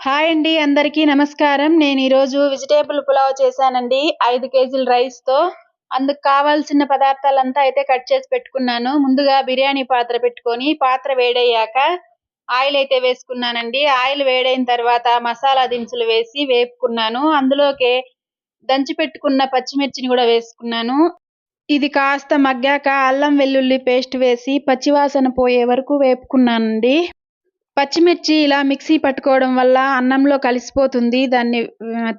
Hi అండి అందరికీ నమస్కారం. నేను ఈరోజు వెజిటేబుల్ పులావ్ చేశానండి ఐదు కేజీల రైస్తో. అందుకు కావాల్సిన పదార్థాలంతా అయితే కట్ చేసి పెట్టుకున్నాను. ముందుగా బిర్యానీ పాత్ర పెట్టుకొని పాత్ర వేడయ్యాక ఆయిల్ అయితే వేసుకున్నానండి. ఆయిల్ వేడైన తర్వాత మసాలా దినుసులు వేసి వేపుకున్నాను. అందులోకి దంచి పెట్టుకున్న పచ్చిమిర్చిని కూడా వేసుకున్నాను. ఇది కాస్త మగ్గాక అల్లం వెల్లుల్లి పేస్ట్ వేసి పచ్చివాసన పోయే వరకు వేపుకున్నానండి. పచ్చిమిర్చి ఇలా మిక్సీ పట్టుకోవడం వల్ల అన్నంలో కలిసిపోతుంది. దాన్ని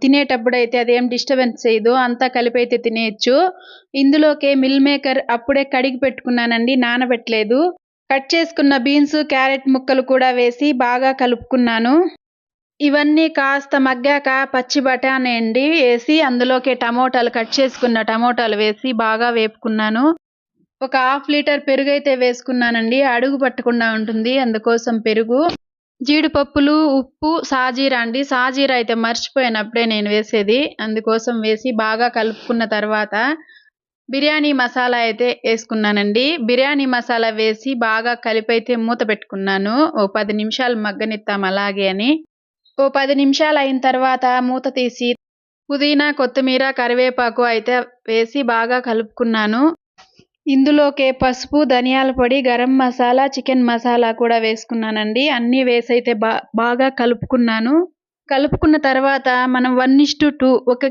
తినేటప్పుడు అయితే అదేం డిస్టర్బెన్స్ చేయదు. అంతా కలిపి అయితే తినేయచ్చు. ఇందులోకే మిల్ మేకర్ అప్పుడే కడిగి పెట్టుకున్నానండి. నానబెట్టలేదు. కట్ చేసుకున్న బీన్స్ క్యారెట్ ముక్కలు కూడా వేసి బాగా కలుపుకున్నాను. ఇవన్నీ కాస్త మగ్గాక పచ్చి బఠానీ అండి వేసి అందులోకి టమోటాలు కట్ చేసుకున్న టమోటాలు వేసి బాగా వేపుకున్నాను. ఒక హాఫ్ లీటర్ పెరుగు అయితే వేసుకున్నానండి అడుగు పట్టకుండా ఉంటుంది అందుకోసం పెరుగు. జీడిపప్పులు ఉప్పు సాజీరా అండి. సాజీరా అయితే మర్చిపోయినప్పుడే నేను వేసేది అందుకోసం వేసి బాగా కలుపుకున్న తర్వాత బిర్యానీ మసాలా అయితే వేసుకున్నానండి. బిర్యానీ మసాలా వేసి బాగా కలిపైతే అయితే మూత పెట్టుకున్నాను. ఓ పది నిమిషాలు మగ్గనిస్తాం అలాగే అని. ఓ పది నిమిషాలు అయిన తర్వాత మూత తీసి పుదీనా కొత్తిమీర కరివేపాకు అయితే వేసి బాగా కలుపుకున్నాను. ఇందులోకే పసుపు ధనియాల పొడి గరం మసాలా చికెన్ మసాలా కూడా వేసుకున్నానండి. అన్నీ వేసి అయితే బా బాగా కలుపుకున్నాను. కలుపుకున్న తర్వాత మనం వన్ ఇస్టు టూ ఒక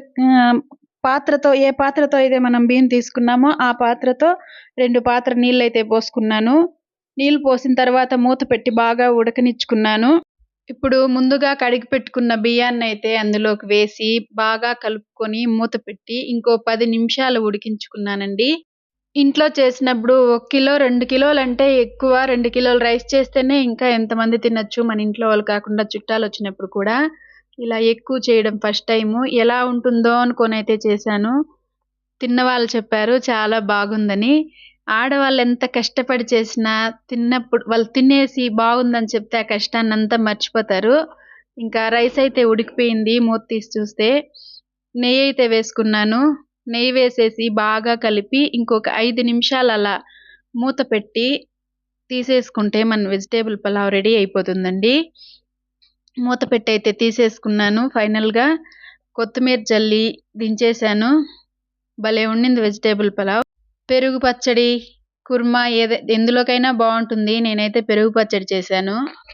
పాత్రతో ఏ పాత్రతో అయితే మనం బియ్యం తీసుకున్నామో ఆ పాత్రతో రెండు పాత్ర నీళ్ళు అయితే పోసుకున్నాను. నీళ్ళు పోసిన తర్వాత మూత పెట్టి బాగా ఉడకనిచ్చుకున్నాను. ఇప్పుడు ముందుగా కడిగి పెట్టుకున్న బియ్యాన్ని అయితే అందులోకి వేసి బాగా కలుపుకొని మూత పెట్టి ఇంకో పది నిమిషాలు ఉడికించుకున్నానండి. ఇంట్లో చేసినప్పుడు ఒక కిలో రెండు కిలోలు అంటే ఎక్కువ రెండు కిలోలు రైస్ చేస్తేనే ఇంకా ఎంతమంది తినచ్చు? మన ఇంట్లో వాళ్ళు కాకుండా చుట్టాలు వచ్చినప్పుడు కూడా ఇలా ఎక్కువ చేయడం ఫస్ట్ టైము. ఎలా ఉంటుందో అనుకొని అయితే చేశాను. తిన్న వాళ్ళు చెప్పారు చాలా బాగుందని. ఆడవాళ్ళు ఎంత కష్టపడి చేసినా తిన్నప్పుడు వాళ్ళు తినేసి బాగుందని చెప్తే ఆ కష్టాన్ని అంతా మర్చిపోతారు. ఇంకా రైస్ అయితే ఉడికిపోయింది మూత తీసి చూస్తే. నెయ్యి అయితే వేసుకున్నాను. నెయ్యి వేసేసి బాగా కలిపి ఇంకొక ఐదు నిమిషాలు అలా మూత పెట్టి తీసేసుకుంటే మన వెజిటేబుల్ పలావ్ రెడీ అయిపోతుందండి. మూత పెట్టి అయితే తీసేసుకున్నాను. ఫైనల్గా కొత్తిమీర జల్లి దించేసాను భలే ఉండింది వెజిటేబుల్ పలావ్. పెరుగు పచ్చడి కుర్మా ఏదే ఎందులోకైనా బాగుంటుంది. నేనైతే పెరుగు పచ్చడి చేశాను.